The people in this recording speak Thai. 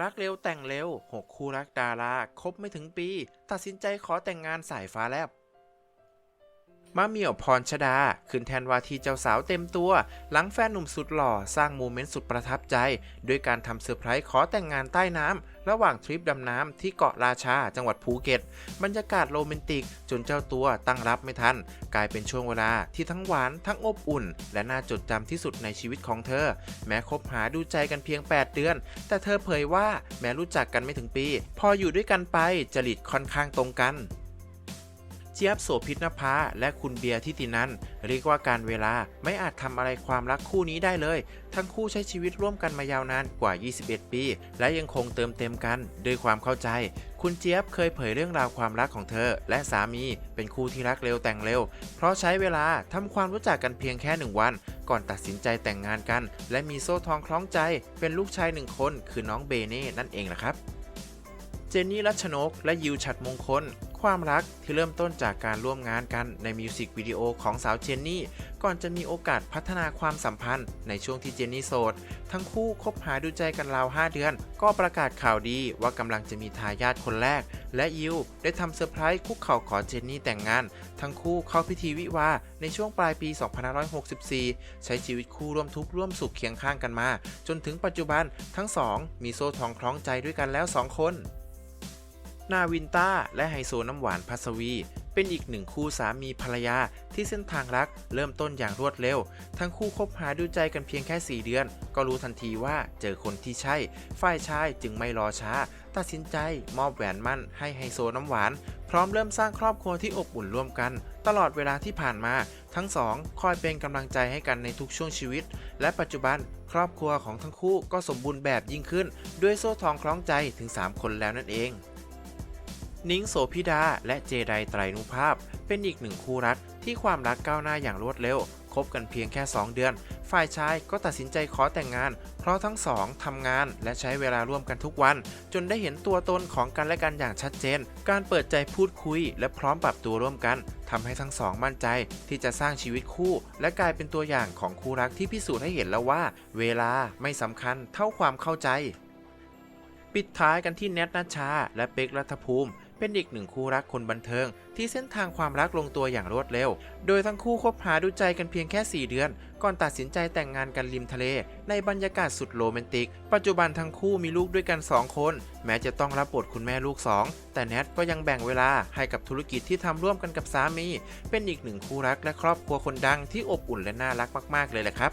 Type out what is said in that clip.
รักเร็วแต่งเร็ว 6 คู่รักดาราคบไม่ถึงปี ตัดสินใจขอแต่งงานสายฟ้าแลบ มะเมี่ยวพรชดา ขึ้นแทนวาทีเจ้าสาวเต็มตัว หลังแฟนหนุ่มสุดหล่อสร้างโมเมนต์สุดประทับใจ ด้วยการทำเซอร์ไพรส์ขอแต่งงานใต้น้ำ ระหว่างทริปดำน้ำที่เกาะราชาจังหวัดภูเก็ต บรรยากาศโรแมนติก จนเจ้าตัวตั้งรับไม่ทัน กลายเป็นช่วงเวลาที่ทั้งหวานทั้งอบอุ่น และน่าจดจำที่สุดในชีวิตของเธอ แม้คบหาดูใจกันเพียง 8 เดือน แต่เธอเผยว่าแม้รู้จักกันไม่ถึงปี พออยู่ด้วยกันไปจริตค่อนข้างตรงกัน จี๊ยบโสภิตนภาและคุณเบียร์ทิตินันเรียกว่าการเวลาไม่อาจทำอะไรความรักคู่นี้ได้เลย ทั้งคู่ใช้ชีวิตร่วมกันมายาวนานกว่า 21 ปี และยังคงเติมเต็มกันด้วยความเข้าใจ คุณเจี๊ยบเคยเผยเรื่องราวความรักของเธอ และสามีเป็นคู่ที่รักเร็วแต่งเร็ว เพราะใช้เวลาทำความรู้จักกันเพียงแค่หนึ่งวัน ก่อนตัดสินใจแต่งงานกัน และมีโซ่ทองคล้องใจ เป็นลูกชายหนึ่งคนคือน้องเบเน่นั่นเองแหละครับ เจนนี่รัชนก และยิวฉัดมงคล ความรักที่เริ่มต้นจากการร่วมงานกันในมิวสิกวิดีโอของสาวเจนนี่ ก่อนจะมีโอกาสพัฒนาความสัมพันธ์ในช่วงที่เจนนี่โสด ทั้งคู่คบหาดูใจกันราว 5 เดือน ก็ประกาศข่าวดีว่ากำลังจะมีทายาทคนแรก และยิวได้ทำเซอร์ไพรส์คุกเข่าขอเจนนี่แต่งงาน ทั้งคู่เข้าพิธีวิวาในช่วงปลายปี 2564 ใช้ชีวิตคู่ร่วมทุกข์ร่วมสุขเคียงข้างกันมา จนถึงปัจจุบันทั้งสองมีโซ่ทองคล้องใจด้วยกันแล้ว 2 คน นาวินต้าและไฮโซน้ำหวานพัสวี เป็นอีกหนึ่งคู่สามีภรรยาที่เส้นทางรักเริ่มต้นอย่างรวดเร็ว ทั้งคู่คบหาดูใจกันเพียงแค่ 4 เดือน ก็รู้ทันทีว่าเจอคนที่ใช่ ฝ่ายชายจึงไม่รอช้า ตัดสินใจมอบแหวนมั่นให้ไฮโซน้ำหวาน พร้อมเริ่มสร้างครอบครัวที่อบอุ่นร่วมกัน ตลอดเวลาที่ผ่านมา ทั้งสองคอยเป็นกำลังใจให้กันในทุกช่วงชีวิต และปัจจุบันครอบครัวของทั้งคู่ก็สมบูรณ์แบบยิ่งขึ้น ด้วยโซ่ทองคล้องใจถึง 3 คนแล้วนั่นเอง นิ้งโสพิดา และเจไดไตรนุภาพ เป็นอีกหนึ่งคู่รักที่ความรักก้าวหน้าอย่างรวดเร็ว คบกันเพียงแค่ 2 เดือน ฝ่ายชายก็ตัดสินใจขอแต่งงาน เพราะทั้งสองทำงานและใช้เวลาร่วมกันทุกวัน จนได้เห็นตัวตนของกันและกันอย่างชัดเจน การเปิดใจพูดคุย และพร้อมปรับตัวร่วมกันทำให้ทั้งสองมั่นใจที่จะสร้างชีวิตคู่ และกลายเป็นตัวอย่างของคู่รักที่พิสูจน์ให้เห็นแล้วว่า เวลาไม่สำคัญเท่าความเข้าใจ ปิดท้ายกันที่แนทนัชา และเป็กรัฐภูมิ เป็นอีกหนึ่งคู่รักคนบันเทิง ที่เส้นทางความรักลงตัวอย่างรวดเร็ว โดยทั้งคู่คบหาดูใจกันเพียงแค่ 4 เดือน ก่อนตัดสินใจแต่งงานกันริมทะเล ในบรรยากาศสุดโรแมนติก ปัจจุบันทั้งคู่มีลูกด้วยกัน 2 คน แม้จะต้องรับบทคุณแม่ลูก 2 แต่แนทก็ยังแบ่งเวลาให้กับธุรกิจที่ทำร่วมกันกับสามี เป็นอีกหนึ่งคู่รักและครอบครัวคนดังที่อบอุ่นและน่ารักมาก ๆ เลยแหละครับ